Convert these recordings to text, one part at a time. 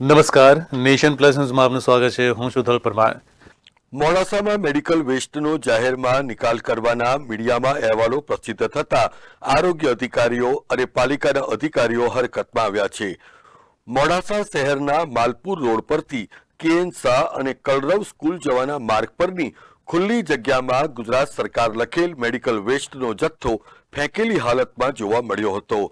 નમસ્કાર. Nation plus ન્યૂઝમાં આપનું સ્વાગત છે. હું સુધલ પરમાર. મોડાસામાં મેડિકલ વેસ્ટનો જાહેરમાં નિકાલ કરવાના મીડિયામાં અહેવાલો પ્રસિદ્ધ થતા આરોગ્ય અધિકારીઓ અને પાલિકાના અધિકારીઓ હરકતમાં આવ્યા છે. મોડાસા શહેરના માલપુર રોડ પરથી કેએન શાહ અને કલરવ સ્કૂલ જવાના માર્ગ પરની ખુલ્લી જગ્યામાં ગુજરાત સરકાર લખેલ મેડિકલ વેસ્ટનો જથ્થો ફેંકેલી હાલતમાં જોવા મળ્યો હતો.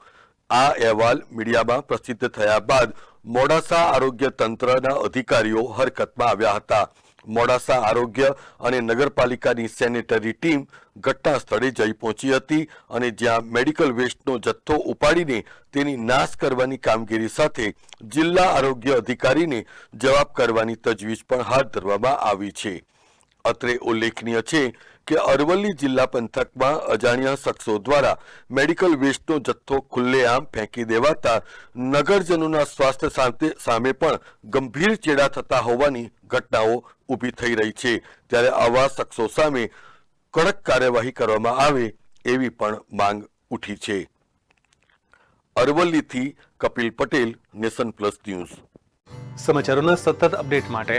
આ અહેવાલ મીડિયામાં પ્રસિદ્ધ થયા બાદ મોડાસા આરોગ્ય તંત્રના અધિકારીઓ હરકતમાં આવ્યા હતા. મોડાસા આરોગ્ય અને નગરપાલિકાની સેનેટરી ટીમ ઘટના સ્થળે જઈ પહોંચી હતી અને જ્યાં મેડિકલ વેસ્ટનો જથ્થો ઉપાડીને તેની નાશ કરવાની કામગીરી સાથે જિલ્લા આરોગ્ય અધિકારીને જવાબ કરવાની તજવીજ પણ હાથ ધરવામાં આવી છે. અત્રે ઉલ્લેખનીય છે કે અરવલ્લી જિલ્લા પંથકમાં અજાણ્યા શખ્સો દ્વારા મેડિકલ વેસ્ટનો જથ્થો ખુલ્લેઆમ ફેંકી દેવાતા નગરજનોના સ્વાસ્થ્ય સામે પણ ગંભીર ચેડા થતા હોવાની ઘટનાઓ ઊભી થઈ રહી છે. ત્યારે આવા શખ્સો સામે કડક કાર્યવાહી કરવામાં આવે એવી પણ માંગ ઉઠી છે. અરવલ્લીથી Kapil Patel, nation plus news. સમાચારોના સતત અપડેટ માટે